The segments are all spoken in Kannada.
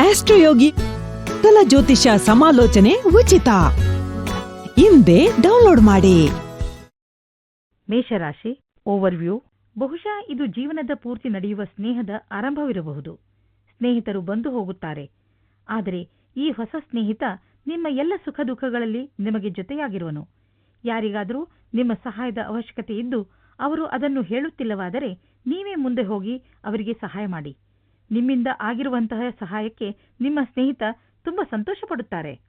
ಆಸ್ಟ್ರೋಯೋಗಿ ಕಲ ಜ್ಯೋತಿಷ ಸಮಾಲೋಚನೆ ಉಚಿತ. ಹಿಂದೆ ಡೌನ್ಲೋಡ್ ಮಾಡಿ. ಮೇಷರಾಶಿ, ಓವರ್ವ್ಯೂ. ಬಹುಶಃ ಇದು ಜೀವನದ ಪೂರ್ತಿ ನಡೆಯುವ ಸ್ನೇಹದ ಆರಂಭವಿರಬಹುದು. ಸ್ನೇಹಿತರು ಬಂದು ಹೋಗುತ್ತಾರೆ. ಆದರೆ ಈ ಹೊಸ ಸ್ನೇಹಿತ ನಿಮ್ಮ ಎಲ್ಲ ಸುಖ ದುಃಖಗಳಲ್ಲಿ ನಿಮಗೆ ಜೊತೆಯಾಗಿರುವನು. ಯಾರಿಗಾದರೂ ನಿಮ್ಮ ಸಹಾಯದ ಅವಶ್ಯಕತೆ ಇದ್ದು, ಅವರು ಅದನ್ನು ಹೇಳುತ್ತಿಲ್ಲವಾದರೆ ನೀವೇ ಮುಂದೆ ಹೋಗಿ ಅವರಿಗೆ ಸಹಾಯ ಮಾಡಿ. ನಿಮ್ಮಿಂದ ಆಗಿರುವಂತಹ ಸಹಾಯಕ್ಕೆ ನಿಮ್ಮ ಸ್ನೇಹಿತ ತುಂಬಾ ಸಂತೋಷಪಡುತ್ತಾರೆ.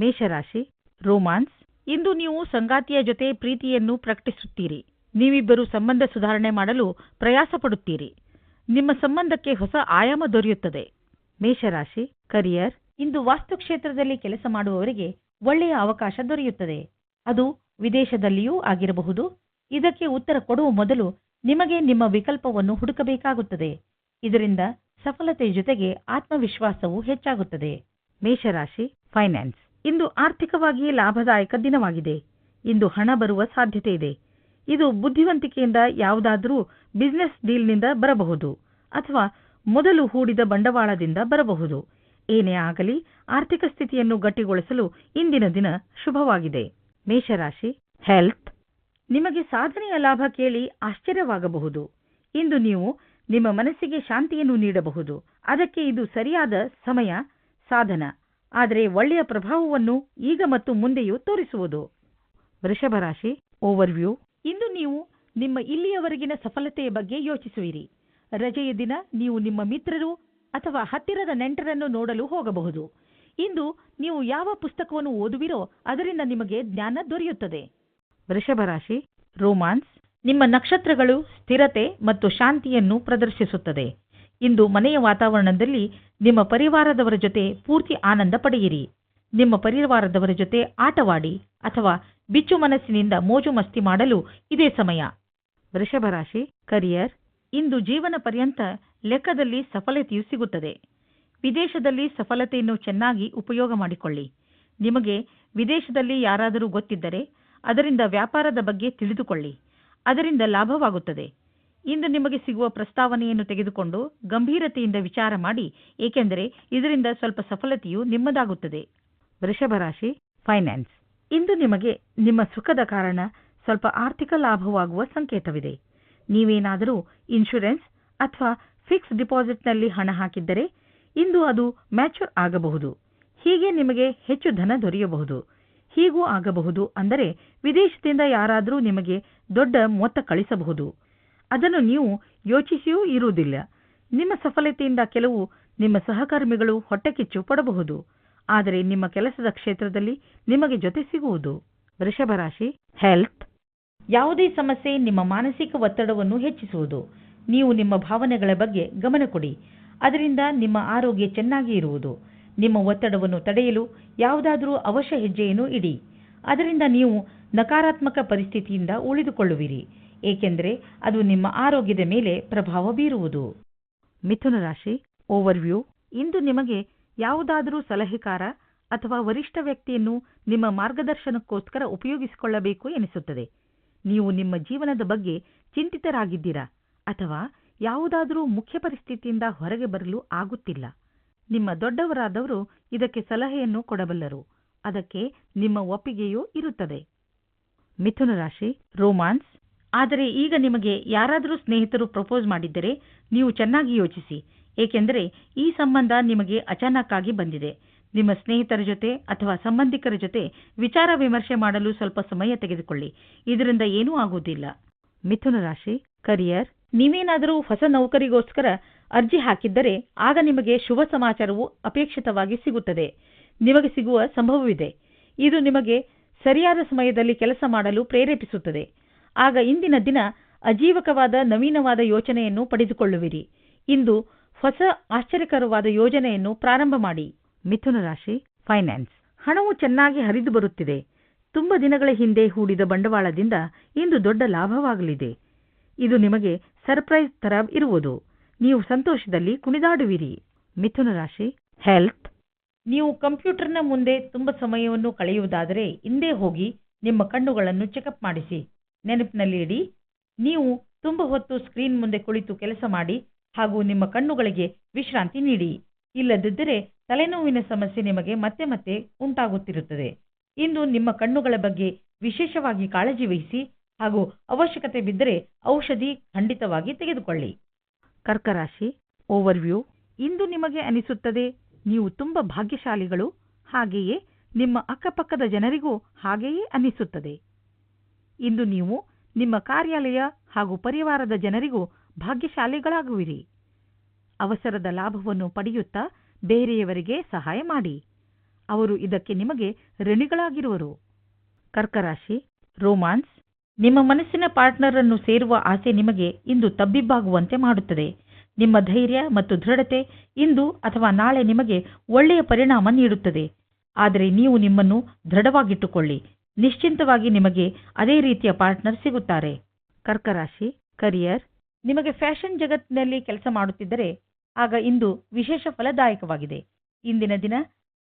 ಮೇಷರಾಶಿ, ರೋಮಾನ್ಸ್, ಇಂದು ನೀವು ಸಂಗಾತಿಯ ಜೊತೆ ಪ್ರೀತಿಯನ್ನು ಪ್ರಕಟಿಸುತ್ತೀರಿ. ನೀವಿಬ್ಬರು ಸಂಬಂಧ ಸುಧಾರಣೆ ಮಾಡಲು ಪ್ರಯಾಸ ಪಡುತ್ತೀರಿ ನಿಮ್ಮ ಸಂಬಂಧಕ್ಕೆ ಹೊಸ ಆಯಾಮ ದೊರೆಯುತ್ತದೆ. ಮೇಷರಾಶಿ, ಕರಿಯರ್, ಇಂದು ವಾಸ್ತುಕ್ಷೇತ್ರದಲ್ಲಿ ಕೆಲಸ ಮಾಡುವವರಿಗೆ ಒಳ್ಳೆಯ ಅವಕಾಶ ದೊರೆಯುತ್ತದೆ. ಅದು ವಿದೇಶದಲ್ಲಿಯೂ ಆಗಿರಬಹುದು. ಇದಕ್ಕೆ ಉತ್ತರ ಕೊಡುವ ಮೊದಲು ನಿಮಗೆ ನಿಮ್ಮ ವಿಕಲ್ಪವನ್ನು ಹುಡುಕಬೇಕಾಗುತ್ತದೆ. ಇದರಿಂದ ಸಫಲತೆ ಜೊತೆಗೆ ಆತ್ಮವಿಶ್ವಾಸವು ಹೆಚ್ಚಾಗುತ್ತದೆ. ಮೇಷರಾಶಿ ಫೈನಾನ್ಸ್ ಇಂದು ಆರ್ಥಿಕವಾಗಿ ಲಾಭದಾಯಕ ದಿನವಾಗಿದೆ. ಇಂದು ಹಣ ಬರುವ ಸಾಧ್ಯತೆ ಇದೆ. ಇದು ಬುದ್ಧಿವಂತಿಕೆಯಿಂದ ಯಾವುದಾದರೂ ಬಿಸಿನೆಸ್ ಡೀಲ್ನಿಂದ ಬರಬಹುದು ಅಥವಾ ಮೊದಲು ಹೂಡಿದ ಬಂಡವಾಳದಿಂದ ಬರಬಹುದು. ಏನೇ ಆಗಲಿ, ಆರ್ಥಿಕ ಸ್ಥಿತಿಯನ್ನು ಗಟ್ಟಿಗೊಳಿಸಲು ಇಂದಿನ ದಿನ ಶುಭವಾಗಿದೆ. ಮೇಷರಾಶಿ ಹೆಲ್ತ್ ನಿಮಗೆ ಸಾಧನೆಯ ಲಾಭ ಕೇಳಿ ಆಶ್ಚರ್ಯವಾಗಬಹುದು. ಇಂದು ನೀವು ನಿಮ್ಮ ಮನಸ್ಸಿಗೆ ಶಾಂತಿಯನ್ನು ನೀಡಬಹುದು. ಅದಕ್ಕೆ ಇದು ಸರಿಯಾದ ಸಮಯ, ಸಾಧನ. ಆದರೆ ಒಳ್ಳೆಯ ಪ್ರಭಾವವನ್ನು ಈಗ ಮತ್ತು ಮುಂದೆಯೂ ತೋರಿಸುವುದು. ವೃಷಭರಾಶಿ ಓವರ್ವ್ಯೂ ಇಂದು ನೀವು ನಿಮ್ಮ ಇಲ್ಲಿಯವರೆಗಿನ ಸಫಲತೆಯ ಬಗ್ಗೆ ಯೋಚಿಸುವಿರಿ. ರಜೆಯ ದಿನ ನೀವು ನಿಮ್ಮ ಮಿತ್ರರು ಅಥವಾ ಹತ್ತಿರದ ನೆಂಟರನ್ನು ನೋಡಲು ಹೋಗಬಹುದು. ಇಂದು ನೀವು ಯಾವ ಪುಸ್ತಕವನ್ನು ಓದುವಿರೋ ಅದರಿಂದ ನಿಮಗೆ ಜ್ಞಾನ ದೊರೆಯುತ್ತದೆ. ವೃಷಭರಾಶಿ ರೋಮಾನ್ಸ್ ನಿಮ್ಮ ನಕ್ಷತ್ರಗಳು ಸ್ಥಿರತೆ ಮತ್ತು ಶಾಂತಿಯನ್ನು ಪ್ರದರ್ಶಿಸುತ್ತದೆ. ಇಂದು ಮನೆಯ ವಾತಾವರಣದಲ್ಲಿ ನಿಮ್ಮ ಪರಿವಾರದವರ ಜೊತೆ ಪೂರ್ತಿ ಆನಂದ ಪಡೆಯಿರಿ. ನಿಮ್ಮ ಪರಿವಾರದವರ ಜೊತೆ ಆಟವಾಡಿ ಅಥವಾ ಬಿಚ್ಚು ಮನಸ್ಸಿನಿಂದ ಮೋಜು ಮಸ್ತಿ ಮಾಡಲು ಇದೇ ಸಮಯ. ವೃಷಭ ರಾಶಿ ಕರಿಯರ್ ಇಂದು ಜೀವನ ಪರ್ಯಂತ ಲೆಕ್ಕದಲ್ಲಿ ಸಫಲತೆಯು ಸಿಗುತ್ತದೆ. ವಿದೇಶದಲ್ಲಿ ಸಫಲತೆಯನ್ನು ಚೆನ್ನಾಗಿ ಉಪಯೋಗ ಮಾಡಿಕೊಳ್ಳಿ. ನಿಮಗೆ ವಿದೇಶದಲ್ಲಿ ಯಾರಾದರೂ ಗೊತ್ತಿದ್ದರೆ ಅದರಿಂದ ವ್ಯಾಪಾರದ ಬಗ್ಗೆ ತಿಳಿದುಕೊಳ್ಳಿ. ಅದರಿಂದ ಲಾಭವಾಗುತ್ತದೆ. ಇಂದು ನಿಮಗೆ ಸಿಗುವ ಪ್ರಸ್ತಾವನೆಯನ್ನು ತೆಗೆದುಕೊಂಡು ಗಂಭೀರತೆಯಿಂದ ವಿಚಾರ ಮಾಡಿ ಏಕೆಂದರೆ ಇದರಿಂದ ಸ್ವಲ್ಪ ಸಫಲತೆಯು ನಿಮ್ಮದಾಗುತ್ತದೆ. ವೃಷಭ ರಾಶಿ ಫೈನಾನ್ಸ್ ಇಂದು ನಿಮಗೆ ನಿಮ್ಮ ಸುಖದ ಕಾರಣ ಸ್ವಲ್ಪ ಆರ್ಥಿಕ ಲಾಭವಾಗುವ ಸಂಕೇತವಿದೆ. ನೀವೇನಾದರೂ ಇನ್ಶೂರೆನ್ಸ್ ಅಥವಾ ಫಿಕ್ಸ್ ಡಿಪಾಸಿಟ್ನಲ್ಲಿ ಹಣ ಹಾಕಿದ್ದರೆ ಇಂದು ಅದು ಮ್ಯಾಚೂರ್ ಆಗಬಹುದು. ಹೀಗೆ ನಿಮಗೆ ಹೆಚ್ಚು ಧನ ದೊರೆಯಬಹುದು. ಹೀಗೂ ಆಗಬಹುದು ಅಂದರೆ ವಿದೇಶದಿಂದ ಯಾರಾದರೂ ನಿಮಗೆ ದೊಡ್ಡ ಮೊತ್ತ ಕಳಿಸಬಹುದು. ಅದನ್ನು ನೀವು ಯೋಚಿಸಿಯೂ ಇರುವುದಿಲ್ಲ. ನಿಮ್ಮ ಸಫಲತೆಯಿಂದ ಕೆಲವು ನಿಮ್ಮ ಸಹಕರ್ಮಿಗಳು ಹೊಟ್ಟೆಕಿಚ್ಚು ಪಡಬಹುದು ಆದರೆ ನಿಮ್ಮ ಕೆಲಸದ ಕ್ಷೇತ್ರದಲ್ಲಿ ನಿಮಗೆ ಜೊತೆ ಸಿಗುವುದು. ವೃಷಭ ರಾಶಿ ಹೆಲ್ತ್ ಯಾವುದೇ ಸಮಸ್ಯೆ ನಿಮ್ಮ ಮಾನಸಿಕ ಒತ್ತಡವನ್ನು ಹೆಚ್ಚಿಸುವುದು. ನೀವು ನಿಮ್ಮ ಭಾವನೆಗಳ ಬಗ್ಗೆ ಗಮನ ಕೊಡಿ. ಅದರಿಂದ ನಿಮ್ಮ ಆರೋಗ್ಯ ಚೆನ್ನಾಗಿ ಇರುವುದು. ನಿಮ್ಮ ಒತ್ತಡವನ್ನು ತಡೆಯಲು ಯಾವುದಾದರೂ ಅವಶ್ಯ ಹೆಜ್ಜೆಯನ್ನು ಇಡಿ. ಅದರಿಂದ ನೀವು ನಕಾರಾತ್ಮಕ ಪರಿಸ್ಥಿತಿಯಿಂದ ಉಳಿದುಕೊಳ್ಳುವಿರಿ, ಏಕೆಂದರೆ ಅದು ನಿಮ್ಮ ಆರೋಗ್ಯದ ಮೇಲೆ ಪ್ರಭಾವ ಬೀರುವುದು. ಮಿಥುನ ರಾಶಿ ಓವರ್ವ್ಯೂ ಇಂದು ನಿಮಗೆ ಯಾವುದಾದರೂ ಸಲಹೆಕಾರ ಅಥವಾ ವರಿಷ್ಠ ವ್ಯಕ್ತಿಯನ್ನು ನಿಮ್ಮ ಮಾರ್ಗದರ್ಶನಕ್ಕೋಸ್ಕರ ಉಪಯೋಗಿಸಿಕೊಳ್ಳಬೇಕು ಎನಿಸುತ್ತದೆ. ನೀವು ನಿಮ್ಮ ಜೀವನದ ಬಗ್ಗೆ ಚಿಂತಿತರಾಗಿದ್ದೀರಾ ಅಥವಾ ಯಾವುದಾದರೂ ಮುಖ್ಯ ಪರಿಸ್ಥಿತಿಯಿಂದ ಹೊರಗೆ ಬರಲು ಆಗುತ್ತಿಲ್ಲ. ನಿಮ್ಮ ದೊಡ್ಡವರಾದವರು ಇದಕ್ಕೆ ಸಲಹೆಯನ್ನು ಕೊಡಬಲ್ಲರು. ಅದಕ್ಕೆ ನಿಮ್ಮ ಒಪ್ಪಿಗೆಯೂ ಇರುತ್ತದೆ. ಮಿಥುನ ರಾಶಿ, ರೋಮಾನ್ಸ್. ಆದರೆ ಈಗ ನಿಮಗೆ ಯಾರಾದರೂ ಸ್ನೇಹಿತರು ಪ್ರಪೋಸ್ ಮಾಡಿದ್ದರೆ ನೀವು ಚೆನ್ನಾಗಿ ಯೋಚಿಸಿ. ಏಕೆಂದರೆ ಈ ಸಂಬಂಧ ನಿಮಗೆ ಅಚಾನಕ್ ಆಗಿ ಬಂದಿದೆ. ನಿಮ್ಮ ಸ್ನೇಹಿತರ ಜೊತೆ ಅಥವಾ ಸಂಬಂಧಿಕರ ಜೊತೆ ವಿಚಾರ ವಿಮರ್ಶೆ ಮಾಡಲು ಸ್ವಲ್ಪ ಸಮಯ ತೆಗೆದುಕೊಳ್ಳಿ. ಇದರಿಂದ ಏನೂ ಆಗುವುದಿಲ್ಲ. ಮಿಥುನ ರಾಶಿ, ಕರಿಯರ್. ನೀವೇನಾದರೂ ಹೊಸ ನೌಕರಿಗೋಸ್ಕರ ಅರ್ಜಿ ಹಾಕಿದ್ದರೆ ಆಗ ನಿಮಗೆ ಶುಭ ಸಮಾಚಾರವು ಅಪೇಕ್ಷಿತವಾಗಿ ಸಿಗುತ್ತದೆ. ನಿಮಗೆ ಸಿಗುವ ಸಂಭವವಿದೆ. ಇದು ನಿಮಗೆ ಸರಿಯಾದ ಸಮಯದಲ್ಲಿ ಕೆಲಸ ಮಾಡಲು ಪ್ರೇರೇಪಿಸುತ್ತದೆ. ಆಗ ಇಂದಿನ ದಿನ ಅಜೀವಕವಾದ ನವೀನವಾದ ಯೋಚನೆಯನ್ನು ಪಡೆದುಕೊಳ್ಳುವಿರಿ. ಇಂದು ಹೊಸ ಆಶ್ಚರ್ಯಕರವಾದ ಯೋಜನೆಯನ್ನು ಪ್ರಾರಂಭ ಮಾಡಿ. ಮಿಥುನ ರಾಶಿ ಫೈನಾನ್ಸ್ ಹಣವು ಚೆನ್ನಾಗಿ ಹರಿದು ಬರುತ್ತಿದೆ. ತುಂಬ ದಿನಗಳ ಹಿಂದೆ ಹೂಡಿದ ಬಂಡವಾಳದಿಂದ ಇಂದು ದೊಡ್ಡ ಲಾಭವಾಗಲಿದೆ. ಇದು ನಿಮಗೆ ಸರ್ಪ್ರೈಸ್ ತರ ಇರುವುದು. ನೀವು ಸಂತೋಷದಲ್ಲಿ ಕುಣಿದಾಡುವಿರಿ. ಮಿಥುನ ರಾಶಿ ಹೆಲ್ತ್ ನೀವು ಕಂಪ್ಯೂಟರ್ನ ಮುಂದೆ ತುಂಬ ಸಮಯವನ್ನು ಕಳೆಯುವುದಾದರೆ ಹಿಂದೆ ಹೋಗಿ ನಿಮ್ಮ ಕಣ್ಣುಗಳನ್ನು ಚೆಕಪ್ ಮಾಡಿಸಿ. ನೆನಪಿನಲ್ಲಿ ಇಡಿ. ನೀವು ತುಂಬ ಹೊತ್ತು ಸ್ಕ್ರೀನ್ ಮುಂದೆ ಕುಳಿತು ಕೆಲಸ ಮಾಡಿ ಹಾಗೂ ನಿಮ್ಮ ಕಣ್ಣುಗಳಿಗೆ ವಿಶ್ರಾಂತಿ ನೀಡಿ. ಇಲ್ಲದಿದ್ದರೆ ತಲೆನೋವಿನ ಸಮಸ್ಯೆ ನಿಮಗೆ ಮತ್ತೆ ಮತ್ತೆ ಉಂಟಾಗುತ್ತಿರುತ್ತದೆ. ಇಂದು ನಿಮ್ಮ ಕಣ್ಣುಗಳ ಬಗ್ಗೆ ವಿಶೇಷವಾಗಿ ಕಾಳಜಿ ವಹಿಸಿ ಹಾಗೂ ಅವಶ್ಯಕತೆ ಬಿದ್ದರೆ ಔಷಧಿ ಖಂಡಿತವಾಗಿ ತೆಗೆದುಕೊಳ್ಳಿ. ಕರ್ಕರಾಶಿ ಓವರ್ವ್ಯೂ ಇಂದು ನಿಮಗೆ ಅನಿಸುತ್ತದೆ ನೀವು ತುಂಬ ಭಾಗ್ಯಶಾಲಿಗಳು, ಹಾಗೆಯೇ ನಿಮ್ಮ ಅಕ್ಕಪಕ್ಕದ ಜನರಿಗೂ ಹಾಗೆಯೇ ಅನ್ನಿಸುತ್ತದೆ. ಇಂದು ನೀವು ನಿಮ್ಮ ಕಾರ್ಯಾಲಯ ಹಾಗೂ ಪರಿವಾರದ ಜನರಿಗೂ ಭಾಗ್ಯಶಾಲಿಗಳಾಗುವಿರಿ. ಅವಸರದ ಲಾಭವನ್ನು ಪಡೆಯುತ್ತಾ ಬೇರೆಯವರಿಗೆ ಸಹಾಯ ಮಾಡಿ. ಅವರು ಇದಕ್ಕೆ ನಿಮಗೆ ಋಣಿಗಳಾಗಿರುವರು. ಕರ್ಕರಾಶಿ, ರೋಮಾನ್ಸ್, ನಿಮ್ಮ ಮನಸ್ಸಿನ ಪಾರ್ಟ್ನರ್ ಅನ್ನು ಸೇರುವ ಆಸೆ ನಿಮಗೆ ಇಂದು ತಬ್ಬಿಬ್ಬಾಗುವಂತೆ ಮಾಡುತ್ತದೆ. ನಿಮ್ಮ ಧೈರ್ಯ ಮತ್ತು ದೃಢತೆ ಇಂದು ಅಥವಾ ನಾಳೆ ನಿಮಗೆ ಒಳ್ಳೆಯ ಪರಿಣಾಮ ನೀಡುತ್ತದೆ. ಆದರೆ ನೀವು ನಿಮ್ಮನ್ನು ದೃಢವಾಗಿಟ್ಟುಕೊಳ್ಳಿ. ನಿಶ್ಚಿಂತವಾಗಿ ನಿಮಗೆ ಅದೇ ರೀತಿಯ ಪಾರ್ಟ್ನರ್ ಸಿಗುತ್ತಾರೆ. ಕರ್ಕರಾಶಿ, ಕರಿಯರ್, ನಿಮಗೆ ಫ್ಯಾಷನ್ ಜಗತ್ತಿನಲ್ಲಿ ಕೆಲಸ ಮಾಡುತ್ತಿದ್ದರೆ ಆಗ ಇಂದು ವಿಶೇಷ ಫಲದಾಯಕವಾಗಿದೆ. ಇಂದಿನ ದಿನ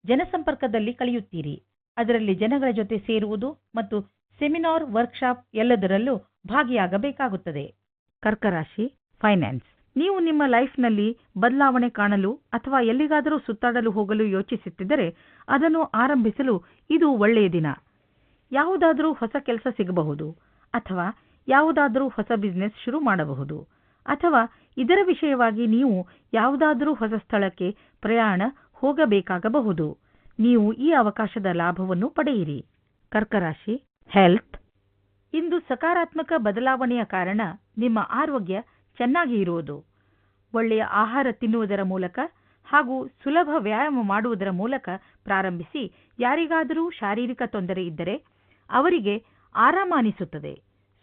ಜನಸಂಪರ್ಕದಲ್ಲಿ ಕಳೆಯುತ್ತೀರಿ ಅದರಲ್ಲಿ ಜನಗಳ ಜೊತೆ ಸೇರುವುದು ಮತ್ತು ಸೆಮಿನಾರ್, ವರ್ಕ್ಶಾಪ್ ಎಲ್ಲದರಲ್ಲೂ ಭಾಗಿಯಾಗಬೇಕಾಗುತ್ತದೆ. ಕರ್ಕರಾಶಿ, ಫೈನಾನ್ಸ್. ನೀವು ನಿಮ್ಮ ಲೈಫ್ನಲ್ಲಿ ಬದಲಾವಣೆ ಕಾಣಲು ಅಥವಾ ಎಲ್ಲಿಗಾದರೂ ಸುತ್ತಾಡಲು ಹೋಗಲು ಯೋಚಿಸುತ್ತಿದ್ದರೆ ಅದನ್ನು ಆರಂಭಿಸಲು ಇದು ಒಳ್ಳೆಯ ದಿನ. ಯಾವುದಾದರೂ ಹೊಸ ಕೆಲಸ ಸಿಗಬಹುದು ಅಥವಾ ಯಾವುದಾದರೂ ಹೊಸ ಬಿಸ್ನೆಸ್ ಶುರು ಮಾಡಬಹುದು ಅಥವಾ ಇದರ ವಿಷಯವಾಗಿ ನೀವು ಯಾವುದಾದರೂ ಹೊಸ ಸ್ಥಳಕ್ಕೆ ಪ್ರಯಾಣ ಹೋಗಬೇಕಾಗಬಹುದು. ನೀವು ಈ ಅವಕಾಶದ ಲಾಭವನ್ನು ಪಡೆಯಿರಿ. ಕರ್ಕರಾಶಿ ಹೆಲ್ತ್ ಇಂದು ಸಕಾರಾತ್ಮಕ ಬದಲಾವಣೆಯ ಕಾರಣ ನಿಮ್ಮ ಆರೋಗ್ಯ ಚೆನ್ನಾಗಿ ಇರುವುದು. ಒಳ್ಳೆಯ ಆಹಾರ ತಿನ್ನುವುದರ ಮೂಲಕ ಹಾಗೂ ಸುಲಭ ವ್ಯಾಯಾಮ ಮಾಡುವುದರ ಮೂಲಕ ಪ್ರಾರಂಭಿಸಿ ಯಾರಿಗಾದರೂ ಶಾರೀರಿಕ ತೊಂದರೆ ಇದ್ದರೆ ಅವರಿಗೆ ಆರಾಮ ಅನಿಸುತ್ತದೆ.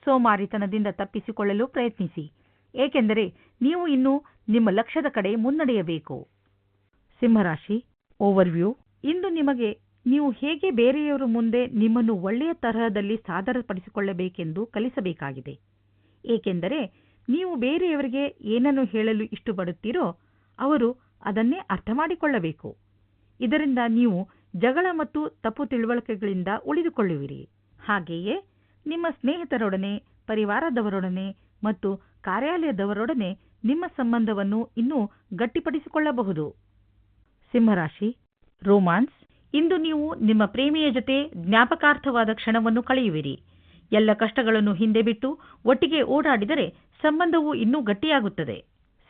ಸೋಮಾರಿತನದಿಂದ ತಪ್ಪಿಸಿಕೊಳ್ಳಲು ಪ್ರಯತ್ನಿಸಿ. ಏಕೆಂದರೆ ನೀವು ಇನ್ನೂ ನಿಮ್ಮ ಲಕ್ಷ್ಯದ ಕಡೆ ಮುನ್ನಡೆಯಬೇಕು. ಸಿಂಹರಾಶಿ ಓವರ್ವ್ಯೂ ಇಂದು ನಿಮಗೆ ನೀವು ಹೇಗೆ ಬೇರೆಯವರ ಮುಂದೆ ನಿಮ್ಮನ್ನು ಒಳ್ಳೆಯ ತರಹದಲ್ಲಿ ಸಾದರಪಡಿಸಿಕೊಳ್ಳಬೇಕೆಂದು ಕಲಿಸಬೇಕಾಗಿದೆ. ಏಕೆಂದರೆ ನೀವು ಬೇರೆಯವರಿಗೆ ಏನನ್ನು ಹೇಳಲು ಇಷ್ಟಪಡುತ್ತೀರೋ ಅವರು ಅದನ್ನೇ ಅರ್ಥ ಮಾಡಿಕೊಳ್ಳಬೇಕು. ಇದರಿಂದ ನೀವು ಜಗಳ ಮತ್ತು ತಪ್ಪು ತಿಳುವಳಿಕೆಗಳಿಂದ ಉಳಿದುಕೊಳ್ಳುವಿರಿ. ಹಾಗೆಯೇ ನಿಮ್ಮ ಸ್ನೇಹಿತರೊಡನೆ, ಪರಿವಾರದವರೊಡನೆ ಮತ್ತು ಕಾರ್ಯಾಲಯದವರೊಡನೆ ನಿಮ್ಮ ಸಂಬಂಧವನ್ನು ಇನ್ನೂ ಗಟ್ಟಿಪಡಿಸಿಕೊಳ್ಳಬಹುದು. ಸಿಂಹರಾಶಿ, ರೋಮಾನ್ಸ್, ಇಂದು ನೀವು ನಿಮ್ಮ ಪ್ರೇಮಿಯ ಜೊತೆ ಜ್ಞಾಪಕಾರ್ಥವಾದ ಕ್ಷಣವನ್ನು ಕಳೆಯುವಿರಿ. ಎಲ್ಲ ಕಷ್ಟಗಳನ್ನು ಹಿಂದೆ ಬಿಟ್ಟು ಒಟ್ಟಿಗೆ ಓಡಾಡಿದರೆ ಸಂಬಂಧವು ಇನ್ನೂ ಗಟ್ಟಿಯಾಗುತ್ತದೆ.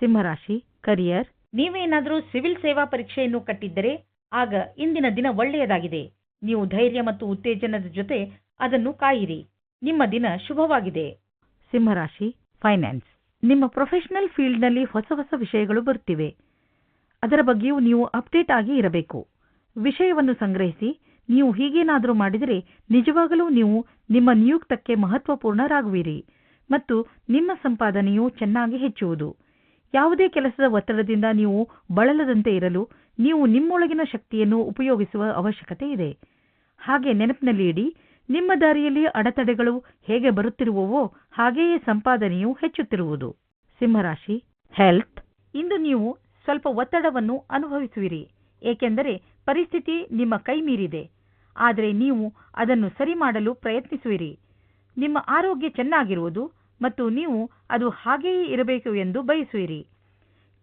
ಸಿಂಹರಾಶಿ ಕರಿಯರ್ ನೀವೇನಾದರೂ ಸಿವಿಲ್ ಸೇವಾ ಪರೀಕ್ಷೆಯನ್ನು ಕಟ್ಟಿದ್ದರೆ ಆಗ ಇಂದಿನ ದಿನ ಒಳ್ಳೆಯದಾಗಿದೆ. ನೀವು ಧೈರ್ಯ ಮತ್ತು ಉತ್ತೇಜನದ ಜೊತೆ ಅದನ್ನು ಕಾಯಿರಿ. ನಿಮ್ಮ ದಿನ ಶುಭವಾಗಿದೆ. ಸಿಂಹರಾಶಿ ಫೈನಾನ್ಸ್ ನಿಮ್ಮ ಪ್ರೊಫೆಷನಲ್ ಫೀಲ್ಡ್ನಲ್ಲಿ ಹೊಸ ಹೊಸ ವಿಷಯಗಳು ಬರುತ್ತಿವೆ. ಅದರ ಬಗ್ಗೆಯೂ ನೀವು ಅಪ್ಡೇಟ್ ಆಗಿ ಇರಬೇಕು. ವಿಷಯವನ್ನು ಸಂಗ್ರಹಿಸಿ, ನೀವು ಹೀಗೇನಾದರೂ ಮಾಡಿದರೆ ನಿಜವಾಗಲೂ ನೀವು ನಿಮ್ಮ ನಿಯುಕ್ತಕ್ಕೆ ಮಹತ್ವಪೂರ್ಣರಾಗುವಿರಿ. ಮತ್ತು ನಿಮ್ಮ ಸಂಪಾದನೆಯು ಚೆನ್ನಾಗಿ ಹೆಚ್ಚುವುದು. ಯಾವುದೇ ಕೆಲಸದ ಒತ್ತಡದಿಂದ ನೀವು ಬಳಲದಂತೆ ಇರಲು ನೀವು ನಿಮ್ಮೊಳಗಿನ ಶಕ್ತಿಯನ್ನು ಉಪಯೋಗಿಸುವ ಅವಶ್ಯಕತೆ ಇದೆ. ಹಾಗೆ ನೆನಪಿನಲ್ಲಿ ಇಡಿ ನಿಮ್ಮ ದಾರಿಯಲ್ಲಿ ಅಡೆತಡೆಗಳು ಹೇಗೆ ಬರುತ್ತಿರುವವೋ ಹಾಗೆಯೇ ಸಂಪಾದನೆಯು ಹೆಚ್ಚುತ್ತಿರುವುದು. ಸಿಂಹರಾಶಿ ಹೆಲ್ತ್ ಇಂದು ನೀವು ಸ್ವಲ್ಪ ಒತ್ತಡವನ್ನು ಅನುಭವಿಸುವಿರಿ, ಏಕೆಂದರೆ ಪರಿಸ್ಥಿತಿ ನಿಮ್ಮ ಕೈ ಮೀರಿದೆ. ಆದರೆ ನೀವು ಅದನ್ನು ಸರಿ ಮಾಡಲು ಪ್ರಯತ್ನಿಸುವಿರಿ. ನಿಮ್ಮ ಆರೋಗ್ಯ ಚೆನ್ನಾಗಿರುವುದು ಮತ್ತು ನೀವು ಅದು ಹಾಗೆಯೇ ಇರಬೇಕು ಎಂದು ಬಯಸುವಿರಿ.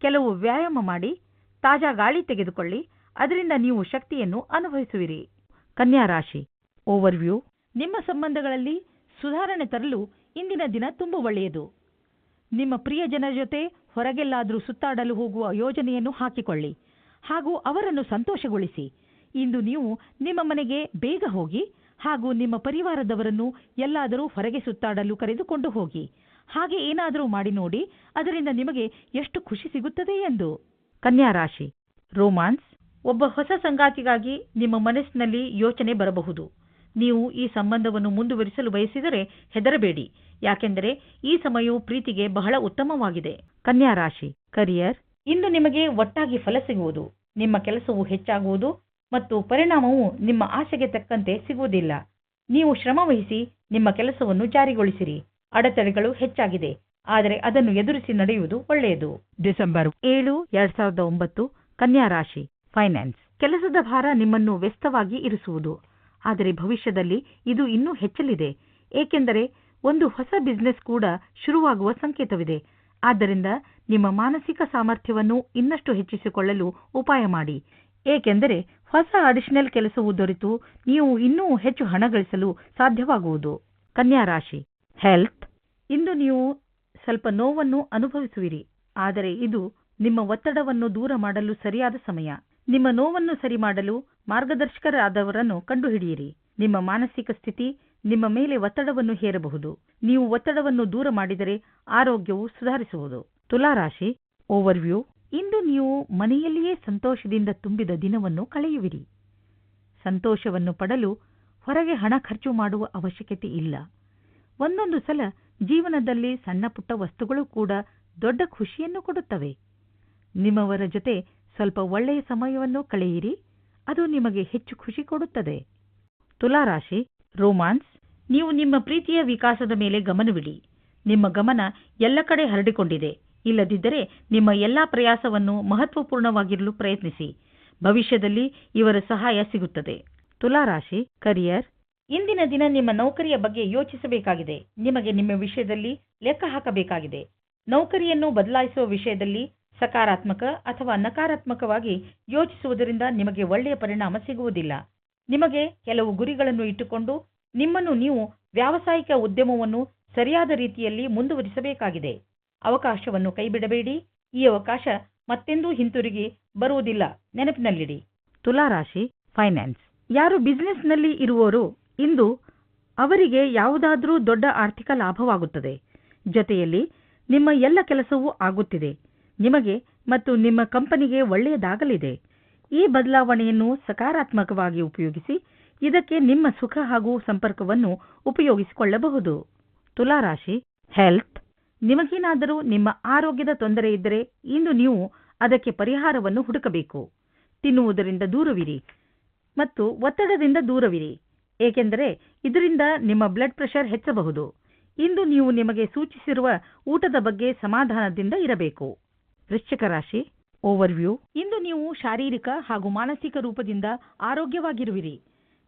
ಕೆಲವು ವ್ಯಾಯಾಮ ಮಾಡಿ, ತಾಜಾ ಗಾಳಿ ತೆಗೆದುಕೊಳ್ಳಿ, ಅದರಿಂದ ನೀವು ಶಕ್ತಿಯನ್ನು ಅನುಭವಿಸುವಿರಿ. ಕನ್ಯಾ ರಾಶಿ ಓವರ್ವ್ಯೂ ನಿಮ್ಮ ಸಂಬಂಧಗಳಲ್ಲಿ ಸುಧಾರಣೆ ತರಲು ಇಂದಿನ ದಿನ ತುಂಬ ಒಳ್ಳೆಯದು. ನಿಮ್ಮ ಪ್ರಿಯ ಜನರ ಜೊತೆ ಹೊರಗೆಲ್ಲಾದರೂ ಸುತ್ತಾಡಲು ಹೋಗುವ ಯೋಜನೆಯನ್ನು ಹಾಕಿಕೊಳ್ಳಿ ಹಾಗೂ ಅವರನ್ನು ಸಂತೋಷಗೊಳಿಸಿ. ಇಂದು ನೀವು ನಿಮ್ಮ ಮನೆಗೆ ಬೇಗ ಹೋಗಿ ಹಾಗೂ ನಿಮ್ಮ ಪರಿವಾರದವರನ್ನು ಎಲ್ಲಾದರೂ ಹೊರಗೆ ಸುತ್ತಾಡಲು ಕರೆದುಕೊಂಡು ಹೋಗಿ. ಹಾಗೆ ಏನಾದರೂ ಮಾಡಿ ನೋಡಿ, ಅದರಿಂದ ನಿಮಗೆ ಎಷ್ಟು ಖುಷಿ ಸಿಗುತ್ತದೆ ಎಂದು. ಕನ್ಯಾ ರಾಶಿ, ರೋಮಾನ್ಸ್, ಒಬ್ಬ ಹೊಸ ಸಂಗಾತಿಗಾಗಿ ನಿಮ್ಮ ಮನಸ್ಸಿನಲ್ಲಿ ಯೋಚನೆ ಬರಬಹುದು. ನೀವು ಈ ಸಂಬಂಧವನ್ನು ಮುಂದುವರಿಸಲು ಬಯಸಿದರೆ ಹೆದರಬೇಡಿ, ಯಾಕೆಂದರೆ ಈ ಸಮಯವು ಪ್ರೀತಿಗೆ ಬಹಳ ಉತ್ತಮವಾಗಿದೆ. ಕನ್ಯಾ ರಾಶಿ, ಕರಿಯರ್, ಇಂದು ನಿಮಗೆ ಒಟ್ಟಾಗಿ ಫಲ ಸಿಗುವುದು. ನಿಮ್ಮ ಕೆಲಸವು ಹೆಚ್ಚಾಗುವುದು ಮತ್ತು ಪರಿಣಾಮವು ನಿಮ್ಮ ಆಸೆಗೆ ತಕ್ಕಂತೆ ಸಿಗುವುದಿಲ್ಲ. ನೀವು ಶ್ರಮವಹಿಸಿ ನಿಮ್ಮ ಕೆಲಸವನ್ನು ಜಾರಿಗೊಳಿಸಿರಿ. ಅಡೆತಡೆಗಳು ಹೆಚ್ಚಾಗಿದೆ. ಆದರೆ ಅದನ್ನು ಎದುರಿಸಿ ನಡೆಯುವುದು ಒಳ್ಳೆಯದು. ಡಿಸೆಂಬರ್ ಏಳು, ಎರಡ್ ಸಾವಿರದ ಒಂಬತ್ತು, ಕನ್ಯಾ ರಾಶಿ, ಫೈನಾನ್ಸ್. ಕೆಲಸದ ಭಾರ ನಿಮ್ಮನ್ನು ವ್ಯಸ್ತವಾಗಿ ಇರಿಸುವುದು. ಆದರೆ ಭವಿಷ್ಯದಲ್ಲಿ ಇದು ಇನ್ನೂ ಹೆಚ್ಚಲಿದೆ. ಏಕೆಂದರೆ ಒಂದು ಹೊಸ ಬಿಸ್ನೆಸ್ ಕೂಡ ಶುರುವಾಗುವ ಸಂಕೇತವಿದೆ. ಆದ್ದರಿಂದ ನಿಮ್ಮ ಮಾನಸಿಕ ಸಾಮರ್ಥ್ಯವನ್ನು ಇನ್ನಷ್ಟು ಹೆಚ್ಚಿಸಿಕೊಳ್ಳಲು ಉಪಾಯ ಮಾಡಿ. ಏಕೆಂದರೆ ಹೊಸ ಅಡಿಷನಲ್ ಕೆಲಸವು ದೊರೆತು, ನೀವು ಇನ್ನೂ ಹೆಚ್ಚು ಹಣ ಗಳಿಸಲು ಸಾಧ್ಯವಾಗುವುದು. ಕನ್ಯಾ ರಾಶಿ. ಹೆಲ್ತ್ ಇಂದು ನೀವು ಸ್ವಲ್ಪ ನೋವನ್ನು ಅನುಭವಿಸುವಿರಿ. ಆದರೆ ಇದು ನಿಮ್ಮ ಒತ್ತಡವನ್ನು ದೂರ ಮಾಡಲು ಸರಿಯಾದ ಸಮಯ. ನಿಮ್ಮ ನೋವನ್ನು ಸರಿ ಮಾಡಲು ಮಾರ್ಗದರ್ಶಕರಾದವರನ್ನು ಕಂಡುಹಿಡಿಯಿರಿ. ನಿಮ್ಮ ಮಾನಸಿಕ ಸ್ಥಿತಿ ನಿಮ್ಮ ಮೇಲೆ ಒತ್ತಡವನ್ನು ಹೇರಬಹುದು. ನೀವು ಒತ್ತಡವನ್ನು ದೂರ ಮಾಡಿದರೆ ಆರೋಗ್ಯವು ಸುಧಾರಿಸುವುದು. ತುಲಾರಾಶಿ ಓವರ್ವ್ಯೂ ಇಂದು ನೀವು ಮನೆಯಲ್ಲಿಯೇ ಸಂತೋಷದಿಂದ ತುಂಬಿದ ದಿನವನ್ನು ಕಳೆಯುವಿರಿ. ಸಂತೋಷವನ್ನು ಪಡಲು ಹೊರಗೆ ಹಣ ಖರ್ಚು ಮಾಡುವ ಅವಶ್ಯಕತೆ ಇಲ್ಲ. ಒಂದೊಂದು ಸಲ ಜೀವನದಲ್ಲಿ ಸಣ್ಣ ಪುಟ್ಟ ವಸ್ತುಗಳು ಕೂಡ ದೊಡ್ಡ ಖುಷಿಯನ್ನು ಕೊಡುತ್ತವೆ. ನಿಮ್ಮವರ ಜೊತೆ ಸ್ವಲ್ಪ ಒಳ್ಳೆಯ ಸಮಯವನ್ನು ಕಳೆಯಿರಿ. ಅದು ನಿಮಗೆ ಹೆಚ್ಚು ಖುಷಿ ಕೊಡುತ್ತದೆ. ತುಲಾರಾಶಿ, ರೋಮಾನ್ಸ್, ನೀವು ನಿಮ್ಮ ಪ್ರೀತಿಯ ವಿಕಾಸದ ಮೇಲೆ ಗಮನವಿಡಿ. ನಿಮ್ಮ ಗಮನ ಎಲ್ಲ ಕಡೆ ಹರಡಿಕೊಂಡಿದೆ. ಇಲ್ಲದಿದ್ದರೆ ನಿಮ್ಮ ಎಲ್ಲಾ ಪ್ರಯಾಸವನ್ನು ಮಹತ್ವಪೂರ್ಣವಾಗಿರಲು ಪ್ರಯತ್ನಿಸಿ. ಭವಿಷ್ಯದಲ್ಲಿ ಇವರ ಸಹಾಯ ಸಿಗುತ್ತದೆ. ತುಲಾರಾಶಿ ಕರಿಯರ್ ಇಂದಿನ ದಿನ ನಿಮ್ಮ ನೌಕರಿಯ ಬಗ್ಗೆ ಯೋಚಿಸಬೇಕಾಗಿದೆ. ನಿಮಗೆ ನಿಮ್ಮ ವಿಷಯದಲ್ಲಿ ಲೆಕ್ಕ ಹಾಕಬೇಕಾಗಿದೆ. ನೌಕರಿಯನ್ನು ಬದಲಾಯಿಸುವ ವಿಷಯದಲ್ಲಿ ಸಕಾರಾತ್ಮಕ ಅಥವಾ ನಕಾರಾತ್ಮಕವಾಗಿ ಯೋಚಿಸುವುದರಿಂದ ನಿಮಗೆ ಒಳ್ಳೆಯ ಪರಿಣಾಮ ಸಿಗುವುದಿಲ್ಲ. ನಿಮಗೆ ಕೆಲವು ಗುರಿಗಳನ್ನು ಇಟ್ಟುಕೊಂಡು ನಿಮ್ಮನ್ನು ನೀವು ವ್ಯಾವಸಾಯಿಕ ಉದ್ಯಮವನ್ನು ಸರಿಯಾದ ರೀತಿಯಲ್ಲಿ ಮುಂದುವರಿಸಬೇಕಾಗಿದೆ. ಅವಕಾಶವನ್ನು ಕೈಬಿಡಬೇಡಿ. ಈ ಅವಕಾಶ ಮತ್ತೆಂದೂ ಹಿಂತಿರುಗಿ ಬರುವುದಿಲ್ಲ. ನೆನಪಿನಲ್ಲಿಡಿ. ತುಲಾರಾಶಿ ಫೈನಾನ್ಸ್ ಯಾರು ಬಿಸಿನೆಸ್ನಲ್ಲಿ ಇರುವವರು, ಇಂದು ಅವರಿಗೆ ಯಾವುದಾದರೂ ದೊಡ್ಡ ಆರ್ಥಿಕ ಲಾಭವಾಗುತ್ತದೆ. ಜೊತೆಯಲ್ಲಿ ನಿಮ್ಮ ಎಲ್ಲ ಕೆಲಸವೂ ಆಗುತ್ತಿದೆ. ನಿಮಗೆ ಮತ್ತು ನಿಮ್ಮ ಕಂಪನಿಗೆ ಒಳ್ಳೆಯದಾಗಲಿದೆ. ಈ ಬದಲಾವಣೆಯನ್ನು ಸಕಾರಾತ್ಮಕವಾಗಿ ಉಪಯೋಗಿಸಿ, ಇದಕ್ಕೆ ನಿಮ್ಮ ಸುಖ ಹಾಗೂ ಸಂಪರ್ಕವನ್ನು ಉಪಯೋಗಿಸಿಕೊಳ್ಳಬಹುದು. ತುಲಾರಾಶಿ ಹೆಲ್ತ್ ನಿಮಗೇನಾದರೂ ನಿಮ್ಮ ಆರೋಗ್ಯದ ತೊಂದರೆ ಇದ್ದರೆ ಇಂದು ನೀವು ಅದಕ್ಕೆ ಪರಿಹಾರವನ್ನು ಹುಡುಕಬೇಕು. ತಿನ್ನುವುದರಿಂದ ದೂರವಿರಿ ಮತ್ತು ಒತ್ತಡದಿಂದ ದೂರವಿರಿ. ಏಕೆಂದರೆ ಇದರಿಂದ ನಿಮ್ಮ ಬ್ಲಡ್ ಪ್ರೆಷರ್ ಹೆಚ್ಚಬಹುದು. ಇಂದು ನೀವು ನಿಮಗೆ ಸೂಚಿಸಿರುವ ಊಟದ ಬಗ್ಗೆ ಸಮಾಧಾನದಿಂದ ಇರಬೇಕು. ವೃಶ್ಚಿಕ ರಾಶಿ ಓವರ್ವ್ಯೂ ಇಂದು ನೀವು ಶಾರೀರಿಕ ಹಾಗೂ ಮಾನಸಿಕ ರೂಪದಿಂದ ಆರೋಗ್ಯವಾಗಿರುವಿರಿ.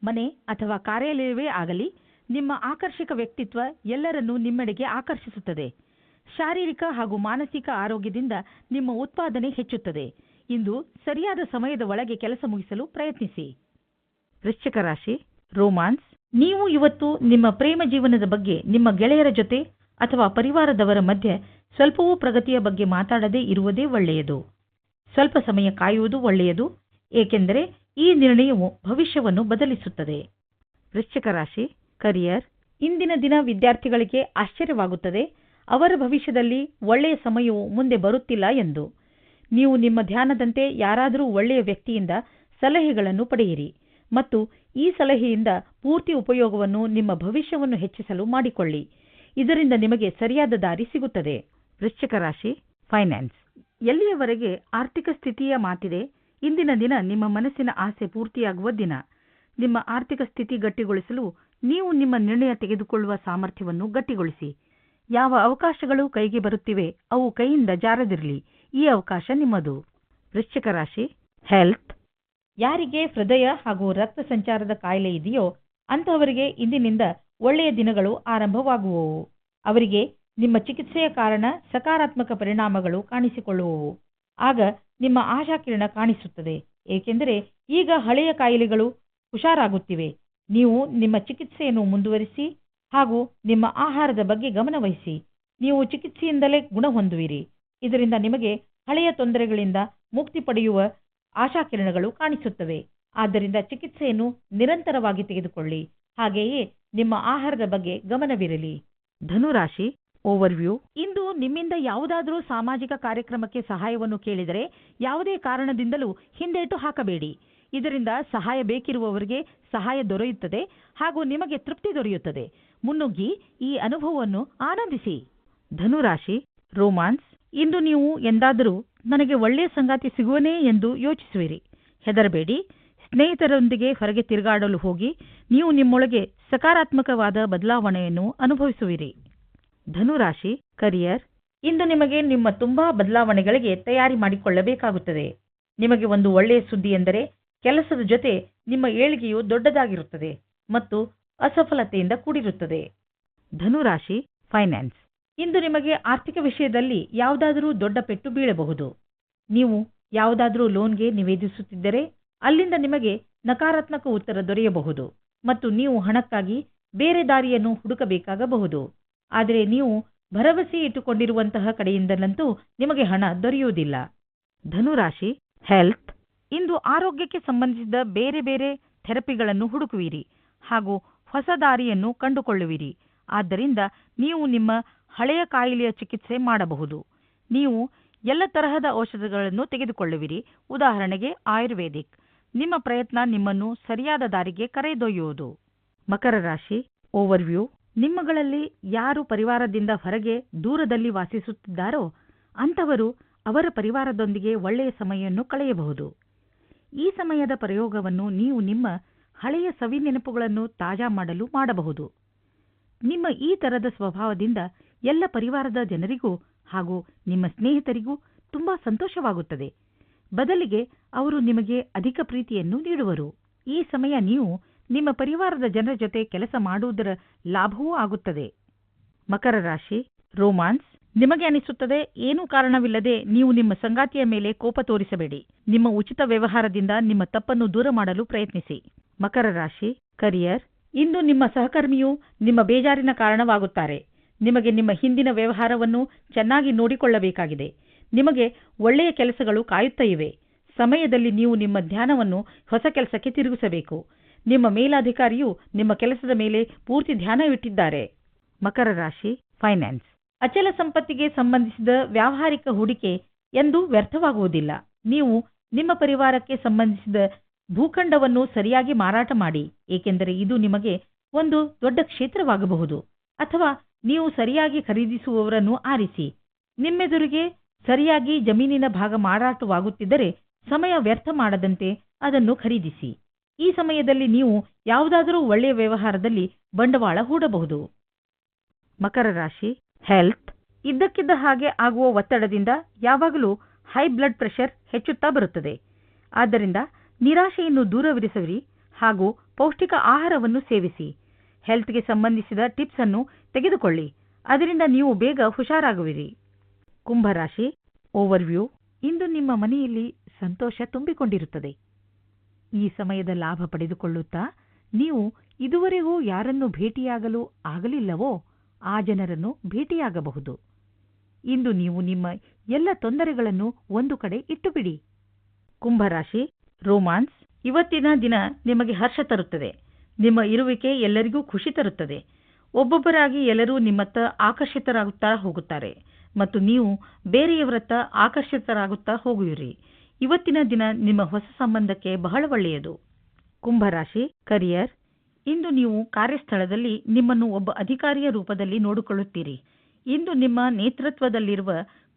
ಮನೆ ಅಥವಾ ಕಾರ್ಯಾಲಯವೇ ಆಗಲಿ, ನಿಮ್ಮ ಆಕರ್ಷಕ ವ್ಯಕ್ತಿತ್ವ ಎಲ್ಲರನ್ನೂ ನಿಮ್ಮೆಡೆಗೆ ಆಕರ್ಷಿಸುತ್ತದೆ. ಶಾರೀರಿಕ ಹಾಗೂ ಮಾನಸಿಕ ಆರೋಗ್ಯದಿಂದ ನಿಮ್ಮ ಉತ್ಪಾದನೆ ಹೆಚ್ಚುತ್ತದೆ. ಇಂದು ಸರಿಯಾದ ಸಮಯದ ಒಳಗೆ ಕೆಲಸ ಮುಗಿಸಲು ಪ್ರಯತ್ನಿಸಿ. ವೃಶ್ಚಿಕ ರಾಶಿ, ರೋಮಾನ್ಸ್. ನೀವು ಇವತ್ತು ನಿಮ್ಮ ಪ್ರೇಮ ಜೀವನದ ಬಗ್ಗೆ ನಿಮ್ಮ ಗೆಳೆಯರ ಜೊತೆ ಅಥವಾ ಪರಿವಾರದವರ ಮಧ್ಯೆ ಸ್ವಲ್ಪವೂ ಪ್ರಗತಿಯ ಬಗ್ಗೆ ಮಾತಾಡದೇ ಇರುವುದೇ ಒಳ್ಳೆಯದು. ಸ್ವಲ್ಪ ಸಮಯ ಕಾಯುವುದು ಒಳ್ಳೆಯದು, ಏಕೆಂದರೆ ಈ ನಿರ್ಣಯವು ಭವಿಷ್ಯವನ್ನು ಬದಲಿಸುತ್ತದೆ. ವೃಶ್ಚಿಕ ರಾಶಿ, ಕರಿಯರ್. ಇಂದಿನ ದಿನ ವಿದ್ಯಾರ್ಥಿಗಳಿಗೆ ಆಶ್ಚರ್ಯವಾಗುತ್ತದೆ. ಅವರ ಭವಿಷ್ಯದಲ್ಲಿ ಒಳ್ಳೆಯ ಸಮಯವು ಮುಂದೆ ಬರುತ್ತಿಲ್ಲ ಎಂದು. ನೀವು ನಿಮ್ಮ ಧ್ಯಾನದಂತೆ ಯಾರಾದರೂ ಒಳ್ಳೆಯ ವ್ಯಕ್ತಿಯಿಂದ ಸಲಹೆಗಳನ್ನು ಪಡೆಯಿರಿ ಮತ್ತು ಈ ಸಲಹೆಯಿಂದ ಪೂರ್ತಿ ಉಪಯೋಗವನ್ನು ನಿಮ್ಮ ಭವಿಷ್ಯವನ್ನು ಹೆಚ್ಚಿಸಲು ಮಾಡಿಕೊಳ್ಳಿ. ಇದರಿಂದ ನಿಮಗೆ ಸರಿಯಾದ ದಾರಿ ಸಿಗುತ್ತದೆ. ವೃಶ್ಚಿಕ ರಾಶಿ, ಫೈನಾನ್ಸ್. ಎಲ್ಲಿಯವರೆಗೆ ಆರ್ಥಿಕ ಸ್ಥಿತಿಯ ಮಾತಿದೆ, ಇಂದಿನ ದಿನ ನಿಮ್ಮ ಮನಸ್ಸಿನ ಆಸೆ ಪೂರ್ತಿಯಾಗುವ ದಿನ. ನಿಮ್ಮ ಆರ್ಥಿಕ ಸ್ಥಿತಿ ಗಟ್ಟಿಗೊಳಿಸಲು ನೀವು ನಿಮ್ಮ ನಿರ್ಣಯ ತೆಗೆದುಕೊಳ್ಳುವ ಸಾಮರ್ಥ್ಯವನ್ನು ಗಟ್ಟಿಗೊಳಿಸಿ. ಯಾವ ಅವಕಾಶಗಳು ಕೈಗೆ ಬರುತ್ತಿವೆ, ಅವು ಕೈಯಿಂದ ಜಾರದಿರಲಿ. ಈ ಅವಕಾಶ ನಿಮ್ಮದು. ವೃಶ್ಚಿಕ ರಾಶಿ ಹೆಲ್ತ್ ಯಾರಿಗೆ ಹೃದಯ ಹಾಗೂ ರಕ್ತ ಸಂಚಾರದ ಕಾಯಿಲೆ ಇದೆಯೋ ಅಂತಹವರಿಗೆ ಇಂದಿನಿಂದ ಒಳ್ಳೆಯ ದಿನಗಳು ಆರಂಭವಾಗುವವು. ಅವರಿಗೆ ನಿಮ್ಮ ಚಿಕಿತ್ಸೆಯ ಕಾರಣ ಸಕಾರಾತ್ಮಕ ಪರಿಣಾಮಗಳು ಕಾಣಿಸಿಕೊಳ್ಳುವವು. ಆಗ ನಿಮ್ಮ ಆಶಾಕಿರಣ ಕಾಣಿಸುತ್ತದೆ. ಏಕೆಂದರೆ ಈಗ ಹಳೆಯ ಕಾಯಿಲೆಗಳು ಹುಷಾರಾಗುತ್ತಿವೆ. ನೀವು ನಿಮ್ಮ ಚಿಕಿತ್ಸೆಯನ್ನು ಮುಂದುವರಿಸಿ ಹಾಗೂ ನಿಮ್ಮ ಆಹಾರದ ಬಗ್ಗೆ ಗಮನವಹಿಸಿ. ನೀವು ಚಿಕಿತ್ಸೆಯಿಂದಲೇ ಗುಣ ಹೊಂದುವಿರಿ. ಇದರಿಂದ ನಿಮಗೆ ಹಳೆಯ ತೊಂದರೆಗಳಿಂದ ಮುಕ್ತಿ ಪಡೆಯುವ ಆಶಾಕಿರಣಗಳು ಕಾಣಿಸುತ್ತವೆ. ಆದ್ದರಿಂದ ಚಿಕಿತ್ಸೆಯನ್ನು ನಿರಂತರವಾಗಿ ತೆಗೆದುಕೊಳ್ಳಿ. ಹಾಗೆಯೇ ನಿಮ್ಮ ಆಹಾರದ ಬಗ್ಗೆ ಗಮನವಿರಲಿ. ಧನುರಾಶಿ, ಓವರ್ವ್ಯೂ. ಇಂದು ನಿಮ್ಮಿಂದ ಯಾವುದಾದರೂ ಸಾಮಾಜಿಕ ಕಾರ್ಯಕ್ರಮಕ್ಕೆ ಸಹಾಯವನ್ನು ಕೇಳಿದರೆ ಯಾವುದೇ ಕಾರಣದಿಂದಲೂ ಹಿಂದೇಟು ಹಾಕಬೇಡಿ. ಇದರಿಂದ ಸಹಾಯ ಬೇಕಿರುವವರಿಗೆ ಸಹಾಯ ದೊರೆಯುತ್ತದೆ ಹಾಗೂ ನಿಮಗೆ ತೃಪ್ತಿ ದೊರೆಯುತ್ತದೆ. ಮುನ್ನುಗ್ಗಿ ಈ ಅನುಭವವನ್ನು ಆನಂದಿಸಿ. ಧನುರಾಶಿ, ರೋಮಾನ್ಸ್, ಇಂದು ನೀವು ಎಂದಾದರೂ ನನಗೆ ಒಳ್ಳೆಯ ಸಂಗಾತಿ ಸಿಗುವನೇ ಎಂದು ಯೋಚಿಸುವಿರಿ. ಹೆದರಬೇಡಿ. ಸ್ನೇಹಿತರೊಂದಿಗೆ ಹೊರಗೆ ತಿರುಗಾಡಲು ಹೋಗಿ ನೀವು ನಿಮ್ಮೊಳಗೆ ಸಕಾರಾತ್ಮಕವಾದ ಬದಲಾವಣೆಯನ್ನು ಅನುಭವಿಸುವಿರಿ. ಧನುರಾಶಿ, ಕರಿಯರ್, ಇಂದು ನಿಮಗೆ ನಿಮ್ಮ ತುಂಬಾ ಬದಲಾವಣೆಗಳಿಗೆ ತಯಾರಿ ಮಾಡಿಕೊಳ್ಳಬೇಕಾಗುತ್ತದೆ. ನಿಮಗೆ ಒಂದು ಒಳ್ಳೆಯ ಸುದ್ದಿ ಎಂದರೆ ಕೆಲಸದ ಜೊತೆ ನಿಮ್ಮ ಏಳಿಗೆಯು ದೊಡ್ಡದಾಗಿರುತ್ತದೆ ಮತ್ತು ಅಸಫಲತೆಯಿಂದ ಕೂಡಿರುತ್ತದೆ. ಧನುರಾಶಿ ಫೈನಾನ್ಸ್ ಇಂದು ನಿಮಗೆ ಆರ್ಥಿಕ ವಿಷಯದಲ್ಲಿ ಯಾವುದಾದರೂ ದೊಡ್ಡ ಪೆಟ್ಟು ಬೀಳಬಹುದು. ನೀವು ಯಾವುದಾದರೂ ಲೋನ್ಗೆ ನಿವೇದಿಸುತ್ತಿದ್ದರೆ ಅಲ್ಲಿಂದ ನಿಮಗೆ ನಕಾರಾತ್ಮಕ ಉತ್ತರ ದೊರೆಯಬಹುದು ಮತ್ತು ನೀವು ಹಣಕ್ಕಾಗಿ ಬೇರೆ ದಾರಿಯನ್ನು ಹುಡುಕಬೇಕಾಗಬಹುದು. ಆದರೆ ನೀವು ಭರವಸೆ ಇಟ್ಟುಕೊಂಡಿರುವಂತಹ ಕಡೆಯಿಂದಲಂತೂ ನಿಮಗೆ ಹಣ ದೊರೆಯುವುದಿಲ್ಲ. ಧನುರಾಶಿ ಹೆಲ್ತ್ ಇಂದು ಆರೋಗ್ಯಕ್ಕೆ ಸಂಬಂಧಿಸಿದ ಬೇರೆ ಬೇರೆ ಥೆರಪಿಗಳನ್ನು ಹುಡುಕುವಿರಿ ಹಾಗೂ ಹೊಸ ದಾರಿಯನ್ನು ಕಂಡುಕೊಳ್ಳುವಿರಿ. ಆದ್ದರಿಂದ ನೀವು ನಿಮ್ಮ ಹಳೆಯ ಕಾಯಿಲೆಯ ಚಿಕಿತ್ಸೆ ಮಾಡಬಹುದು. ನೀವು ಎಲ್ಲ ತರಹದ ಔಷಧಗಳನ್ನು ತೆಗೆದುಕೊಳ್ಳುವಿರಿ. ಉದಾಹರಣೆಗೆ ಆಯುರ್ವೇದಿಕ್. ನಿಮ್ಮ ಪ್ರಯತ್ನ ನಿಮ್ಮನ್ನು ಸರಿಯಾದ ದಾರಿಗೆ ಕರೆದೊಯ್ಯುವುದು. ಮಕರ ರಾಶಿ ಓವರ್ವ್ಯೂ ನಿಮ್ಮಗಳಲ್ಲಿ ಯಾರು ಪರಿವಾರದಿಂದ ಹೊರಗೆ ದೂರದಲ್ಲಿ ವಾಸಿಸುತ್ತಿದ್ದಾರೋ ಅಂಥವರು ಅವರ ಪರಿವಾರದೊಂದಿಗೆ ಒಳ್ಳೆಯ ಸಮಯವನ್ನು ಕಳೆಯಬಹುದು. ಈ ಸಮಯದ ಪ್ರಯೋಗವನ್ನು ನೀವು ನಿಮ್ಮ ಹಳೆಯ ಸವಿ ನೆನಪುಗಳನ್ನು ತಾಜಾ ಮಾಡಲು ಮಾಡಬಹುದು. ನಿಮ್ಮ ಈ ತರದ ಸ್ವಭಾವದಿಂದ ಎಲ್ಲ ಪರಿವಾರದ ಜನರಿಗೂ ಹಾಗೂ ನಿಮ್ಮ ಸ್ನೇಹಿತರಿಗೂ ತುಂಬಾ ಸಂತೋಷವಾಗುತ್ತದೆ. ಬದಲಿಗೆ ಅವರು ನಿಮಗೆ ಅಧಿಕ ಪ್ರೀತಿಯನ್ನು ನೀಡುವರು. ಈ ಸಮಯ ನೀವು ನಿಮ್ಮ ಪರಿವಾರದ ಜನರ ಜೊತೆ ಕೆಲಸ ಮಾಡುವುದರ ಲಾಭವೂ ಆಗುತ್ತದೆ. ಮಕರ ರಾಶಿ, ರೋಮಾನ್ಸ್, ನಿಮಗೆ ಅನಿಸುತ್ತದೆ, ಏನೂ ಕಾರಣವಿಲ್ಲದೆ ನೀವು ನಿಮ್ಮ ಸಂಗಾತಿಯ ಮೇಲೆ ಕೋಪ ತೋರಿಸಬೇಡಿ. ನಿಮ್ಮ ಉಚಿತ ವ್ಯವಹಾರದಿಂದ ನಿಮ್ಮ ತಪ್ಪನ್ನು ದೂರ ಮಾಡಲು ಪ್ರಯತ್ನಿಸಿ. ಮಕರ ರಾಶಿ ಕರಿಯರ್ ಇಂದು ನಿಮ್ಮ ಸಹಕರ್ಮಿಯು ನಿಮ್ಮ ಬೇಜಾರಿನ ಕಾರಣವಾಗುತ್ತಾರೆ. ನಿಮಗೆ ನಿಮ್ಮ ಹಿಂದಿನ ವ್ಯವಹಾರವನ್ನು ಚೆನ್ನಾಗಿ ನೋಡಿಕೊಳ್ಳಬೇಕಾಗಿದೆ. ನಿಮಗೆ ಒಳ್ಳೆಯ ಕೆಲಸಗಳು ಕಾಯುತ್ತಾ ಇವೆ. ಸಮಯದಲ್ಲಿ ನೀವು ನಿಮ್ಮ ಧ್ಯಾನವನ್ನು ಹೊಸ ಕೆಲಸಕ್ಕೆ ತಿರುಗಿಸಬೇಕು. ನಿಮ್ಮ ಮೇಲಾಧಿಕಾರಿಯು ನಿಮ್ಮ ಕೆಲಸದ ಮೇಲೆ ಪೂರ್ತಿ ಧ್ಯಾನವಿಟ್ಟಿದ್ದಾರೆ. ಮಕರ ರಾಶಿ ಫೈನಾನ್ಸ್ ಅಚಲ ಸಂಪತ್ತಿಗೆ ಸಂಬಂಧಿಸಿದ ವ್ಯಾವಹಾರಿಕ ಹೂಡಿಕೆ ಎಂದು ವ್ಯರ್ಥವಾಗುವುದಿಲ್ಲ. ನೀವು ನಿಮ್ಮ ಪರಿವಾರಕ್ಕೆ ಸಂಬಂಧಿಸಿದ ಭೂಖಂಡವನ್ನು ಸರಿಯಾಗಿ ಮಾರಾಟ ಮಾಡಿ, ಏಕೆಂದರೆ ಇದು ನಿಮಗೆ ಒಂದು ದೊಡ್ಡ ಕ್ಷೇತ್ರವಾಗಬಹುದು. ಅಥವಾ ನೀವು ಸರಿಯಾಗಿ ಖರೀದಿಸುವವರನ್ನು ಆರಿಸಿ. ನಿಮ್ಮೆದುರಿಗೆ ಸರಿಯಾಗಿ ಜಮೀನಿನ ಭಾಗ ಮಾರಾಟವಾಗುತ್ತಿದ್ದರೆ ಸಮಯ ವ್ಯರ್ಥ ಮಾಡದಂತೆ ಅದನ್ನು ಖರೀದಿಸಿ. ಈ ಸಮಯದಲ್ಲಿ ನೀವು ಯಾವುದಾದರೂ ಒಳ್ಳೆಯ ವ್ಯವಹಾರದಲ್ಲಿ ಬಂಡವಾಳ ಹೂಡಬಹುದು. ಮಕರ ರಾಶಿ ಹೆಲ್ತ್ ಇದ್ದಕ್ಕಿದ್ದ ಹಾಗೆ ಆಗುವ ಒತ್ತಡದಿಂದ ಯಾವಾಗಲೂ ಹೈ ಬ್ಲಡ್ ಪ್ರೆಷರ್ ಹೆಚ್ಚುತ್ತಾ ಬರುತ್ತದೆ. ಆದ್ದರಿಂದ ನಿರಾಶೆಯನ್ನು ದೂರವಿರಿಸಿರಿ ಹಾಗೂ ಪೌಷ್ಟಿಕ ಆಹಾರವನ್ನು ಸೇವಿಸಿ. ಹೆಲ್ತ್ಗೆ ಸಂಬಂಧಿಸಿದ ಟಿಪ್ಸ್ ಅನ್ನು ತೆಗೆದುಕೊಳ್ಳಿ. ಅದರಿಂದ ನೀವು ಬೇಗ ಹುಷಾರಾಗುವಿರಿ. ಕುಂಭರಾಶಿ, ಓವರ್ವ್ಯೂ. ಇಂದು ನಿಮ್ಮ ಮನೆಯಲ್ಲಿ ಸಂತೋಷ ತುಂಬಿಕೊಂಡಿರುತ್ತದೆ. ಈ ಸಮಯದ ಲಾಭ ಪಡೆದುಕೊಳ್ಳುತ್ತಾ ನೀವು ಇದುವರೆಗೂ ಯಾರನ್ನು ಭೇಟಿಯಾಗಲು ಆಗಲಿಲ್ಲವೋ ಆ ಜನರನ್ನು ಭೇಟಿಯಾಗಬಹುದು. ಇಂದು ನೀವು ನಿಮ್ಮ ಎಲ್ಲ ತೊಂದರೆಗಳನ್ನು ಒಂದು ಕಡೆ ಇಟ್ಟುಬಿಡಿ. ಕುಂಭರಾಶಿ ರೋಮಾನ್ಸ್. ಇವತ್ತಿನ ದಿನ ನಿಮಗೆ ಹರ್ಷ ತರುತ್ತದೆ. ನಿಮ್ಮ ಇರುವಿಕೆ ಎಲ್ಲರಿಗೂ ಖುಷಿ ತರುತ್ತದೆ. ಒಬ್ಬೊಬ್ಬರಾಗಿ ಎಲ್ಲರೂ ನಿಮ್ಮತ್ತ ಆಕರ್ಷಿತರಾಗುತ್ತಾ ಹೋಗುತ್ತಾರೆ ಮತ್ತು ನೀವು ಬೇರೆಯವರತ್ತ ಆಕರ್ಷಿತರಾಗುತ್ತಾ ಹೋಗುವಿರಿ. ಇವತ್ತಿನ ದಿನ ನಿಮ್ಮ ಹೊಸ ಸಂಬಂಧಕ್ಕೆ ಬಹಳ ಒಳ್ಳೆಯದು. ಕುಂಭರಾಶಿ, ಕರಿಯರ್, ಇಂದು ನೀವು ಕಾರ್ಯಸ್ಥಳದಲ್ಲಿ ನಿಮ್ಮನ್ನು ಒಬ್ಬ ಅಧಿಕಾರಿಯ ರೂಪದಲ್ಲಿ ನೋಡಿಕೊಳ್ಳುತ್ತೀರಿ. ಇಂದು ನಿಮ್ಮ ನೇತೃತ್ವದಲ್ಲಿರುವ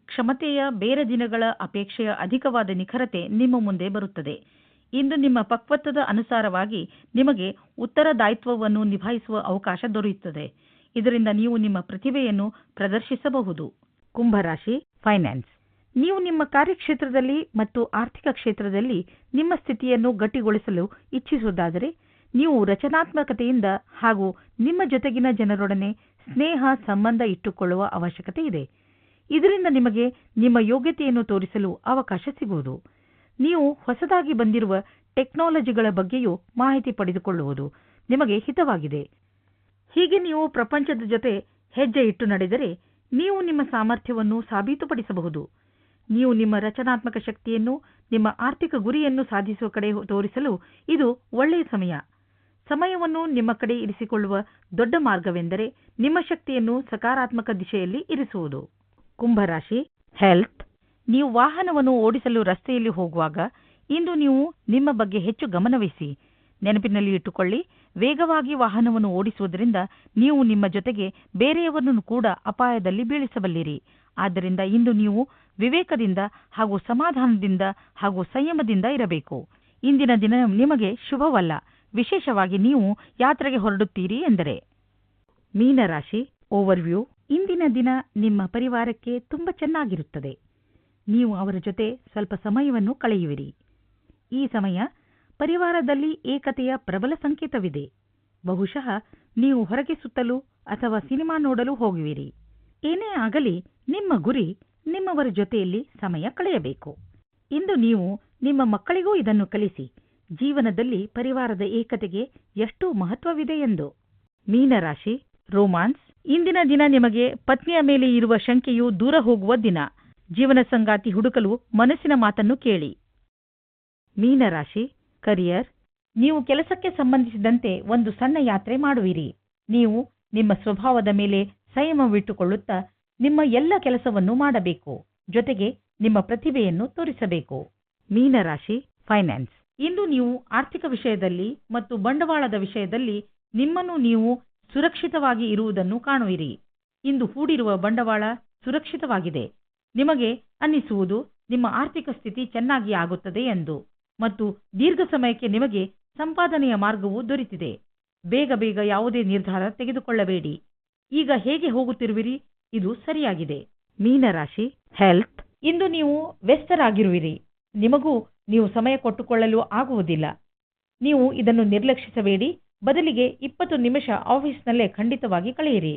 ಕ್ಷಮತೆಯ ಬೇರೆ ದಿನಗಳ ಅಪೇಕ್ಷೆಯ ಅಧಿಕವಾದ ನಿಖರತೆ ನಿಮ್ಮ ಮುಂದೆ ಬರುತ್ತದೆ. ಇಂದು ನಿಮ್ಮ ಪಕ್ವತ್ವದ ಅನುಸಾರವಾಗಿ ನಿಮಗೆ ಉತ್ತರದಾಯಿತ್ವವನ್ನು ನಿಭಾಯಿಸುವ ಅವಕಾಶ ದೊರೆಯುತ್ತದೆ. ಇದರಿಂದ ನೀವು ನಿಮ್ಮ ಪ್ರತಿಭೆಯನ್ನು ಪ್ರದರ್ಶಿಸಬಹುದು. ಕುಂಭರಾಶಿ ಫೈನಾನ್ಸ್ ನೀವು ನಿಮ್ಮ ಕಾರ್ಯಕ್ಷೇತ್ರದಲ್ಲಿ ಮತ್ತು ಆರ್ಥಿಕ ಕ್ಷೇತ್ರದಲ್ಲಿ ನಿಮ್ಮ ಸ್ಥಿತಿಯನ್ನು ಗಟ್ಟಿಗೊಳಿಸಲು ಇಚ್ಛಿಸುವುದಾದರೆ, ನೀವು ರಚನಾತ್ಮಕತೆಯಿಂದ ಹಾಗೂ ನಿಮ್ಮ ಜೊತೆಗಿನ ಜನರೊಡನೆ ಸ್ನೇಹ ಸಂಬಂಧ ಇಟ್ಟುಕೊಳ್ಳುವ ಅವಶ್ಯಕತೆ ಇದೆ. ಇದರಿಂದ ನಿಮಗೆ ನಿಮ್ಮ ಯೋಗ್ಯತೆಯನ್ನು ತೋರಿಸಲು ಅವಕಾಶ ಸಿಗುವುದು. ನೀವು ಹೊಸದಾಗಿ ಬಂದಿರುವ ಟೆಕ್ನಾಲಜಿಗಳ ಬಗ್ಗೆಯೂ ಮಾಹಿತಿ ಪಡೆದುಕೊಳ್ಳುವುದು ನಿಮಗೆ ಹಿತವಾಗಿದೆ. ಹೀಗೆ ನೀವು ಪ್ರಪಂಚದ ಜೊತೆ ಹೆಜ್ಜೆ ಇಟ್ಟು ನಡೆದರೆ ನೀವು ನಿಮ್ಮ ಸಾಮರ್ಥ್ಯವನ್ನು ಸಾಬೀತುಪಡಿಸಬಹುದು. ನೀವು ನಿಮ್ಮ ರಚನಾತ್ಮಕ ಶಕ್ತಿಯನ್ನು, ನಿಮ್ಮ ಆರ್ಥಿಕ ಗುರಿಯನ್ನು ಸಾಧಿಸುವ ಕಡೆ ತೋರಿಸಲು ಇದು ಒಳ್ಳೆಯ ಸಮಯ. ಸಮಯವನ್ನು ನಿಮ್ಮ ಕಡೆ ಇರಿಸಿಕೊಳ್ಳುವ ದೊಡ್ಡ ಮಾರ್ಗವೆಂದರೆ ನಿಮ್ಮ ಶಕ್ತಿಯನ್ನು ಸಕಾರಾತ್ಮಕ ದಿಶೆಯಲ್ಲಿ ಇರಿಸುವುದು. ಕುಂಭರಾಶಿ ಹೆಲ್ತ್ ನೀವು ವಾಹನವನ್ನು ಓಡಿಸಲು ರಸ್ತೆಯಲ್ಲಿ ಹೋಗುವಾಗ ಇಂದು ನೀವು ನಿಮ್ಮ ಬಗ್ಗೆ ಹೆಚ್ಚು ಗಮನವಹಿಸಿ. ನೆನಪಿನಲ್ಲಿ ಇಟ್ಟುಕೊಳ್ಳಿ, ವೇಗವಾಗಿ ವಾಹನವನ್ನು ಓಡಿಸುವುದರಿಂದ ನೀವು ನಿಮ್ಮ ಜೊತೆಗೆ ಬೇರೆಯವರನ್ನು ಕೂಡ ಅಪಾಯದಲ್ಲಿ ಬೀಳಿಸಬಲ್ಲಿರಿ. ಆದ್ದರಿಂದ ಇಂದು ನೀವು ವಿವೇಕದಿಂದ ಹಾಗೂ ಸಮಾಧಾನದಿಂದ ಹಾಗೂ ಸಂಯಮದಿಂದ ಇರಬೇಕು. ಇಂದಿನ ದಿನ ನಿಮಗೆ ಶುಭವಲ್ಲ, ವಿಶೇಷವಾಗಿ ನೀವು ಯಾತ್ರೆಗೆ ಹೊರಡುತ್ತೀರಿ ಎಂದರೆ. ಮೀನರಾಶಿ ಓವರ್ವ್ಯೂ ಇಂದಿನ ದಿನ ನಿಮ್ಮ ಪರಿವಾರಕ್ಕೆ ತುಂಬಾ ಚೆನ್ನಾಗಿರುತ್ತದೆ. ನೀವು ಅವರ ಜೊತೆ ಸ್ವಲ್ಪ ಸಮಯವನ್ನು ಕಳೆಯುವಿರಿ. ಈ ಸಮಯ ಪರಿವಾರದಲ್ಲಿ ಏಕತೆಯ ಪ್ರಬಲ ಸಂಕೇತವಿದೆ. ಬಹುಶಃ ನೀವು ಹೊರಗೆ ಸುತ್ತಲು ಅಥವಾ ಸಿನಿಮಾ ನೋಡಲು ಹೋಗುವಿರಿ. ಏನೇ ಆಗಲಿ, ನಿಮ್ಮ ಗುರಿ ನಿಮ್ಮವರ ಜೊತೆಯಲ್ಲಿ ಸಮಯ ಕಳೆಯಬೇಕು. ಇಂದು ನೀವು ನಿಮ್ಮ ಮಕ್ಕಳಿಗೂ ಇದನ್ನು ಕಲಿಸಿ. ಜೀವನದಲ್ಲಿ ಪರಿವಾರದ ಏಕತೆಗೆ ಎಷ್ಟು ಮಹತ್ವವಿದೆ ಎಂದು. ಮೀನರಾಶಿ, ರೋಮಾನ್ಸ್, ಇಂದಿನ ದಿನ ನಿಮಗೆ ಪತ್ನಿಯ ಮೇಲೆ ಇರುವ ಶಂಕೆಯು ದೂರ ಹೋಗುವ ದಿನ. ಜೀವನ ಸಂಗಾತಿ ಹುಡುಕಲು ಮನಸ್ಸಿನ ಮಾತನ್ನು ಕೇಳಿ. ಮೀನರಾಶಿ, ಕರಿಯರ್, ನೀವು ಕೆಲಸಕ್ಕೆ ಸಂಬಂಧಿಸಿದಂತೆ ಒಂದು ಸಣ್ಣ ಯಾತ್ರೆ ಮಾಡುವಿರಿ. ನೀವು ನಿಮ್ಮ ಸ್ವಭಾವದ ಮೇಲೆ ಸಂಯಮವಿಟ್ಟುಕೊಳ್ಳುತ್ತಾ ನಿಮ್ಮ ಎಲ್ಲ ಕೆಲಸವನ್ನು ಮಾಡಬೇಕು. ಜೊತೆಗೆ ನಿಮ್ಮ ಪ್ರತಿಭೆಯನ್ನು ತೋರಿಸಬೇಕು. ಮೀನರಾಶಿ, ಫೈನಾನ್ಸ್. ಇಂದು ನೀವು ಆರ್ಥಿಕ ವಿಷಯದಲ್ಲಿ ಮತ್ತು ಬಂಡವಾಳದ ವಿಷಯದಲ್ಲಿ ನಿಮ್ಮನ್ನು ನೀವು ಸುರಕ್ಷಿತವಾಗಿ ಇರುವುದನ್ನು ಕಾಣುವಿರಿ. ಇಂದು ಹೂಡಿರುವ ಬಂಡವಾಳ ಸುರಕ್ಷಿತವಾಗಿದೆ. ನಿಮಗೆ ಅನ್ನಿಸುವುದು ನಿಮ್ಮ ಆರ್ಥಿಕ ಸ್ಥಿತಿ ಚೆನ್ನಾಗಿ ಆಗುತ್ತದೆ ಎಂದು. ಮತ್ತು ದೀರ್ಘ ಸಮಯಕ್ಕೆ ನಿಮಗೆ ಸಂಪಾದನೆಯ ಮಾರ್ಗವು ದೊರೆತಿದೆ. ಬೇಗ ಬೇಗ ಯಾವುದೇ ನಿರ್ಧಾರ ತೆಗೆದುಕೊಳ್ಳಬೇಡಿ. ಈಗ ಹೇಗೆ ಹೋಗುತ್ತಿರುವಿರಿ? ಇದು ಸರಿಯಾಗಿದೆ. ಮೀನರಾಶಿ ಹೆಲ್ತ್ ಇಂದು ನೀವು ವ್ಯಸ್ತರಾಗಿರುವಿರಿ. ನಿಮಗೂ ನೀವು ಸಮಯ ಕೊಟ್ಟುಕೊಳ್ಳಲು ಆಗುವುದಿಲ್ಲ. ನೀವು ಇದನ್ನು ನಿರ್ಲಕ್ಷಿಸಬೇಡಿ. ಬದಲಿಗೆ ಇಪ್ಪತ್ತು ನಿಮಿಷ ಆಫೀಸ್ನಲ್ಲೇ ಖಂಡಿತವಾಗಿ ಕಳೆಯಿರಿ.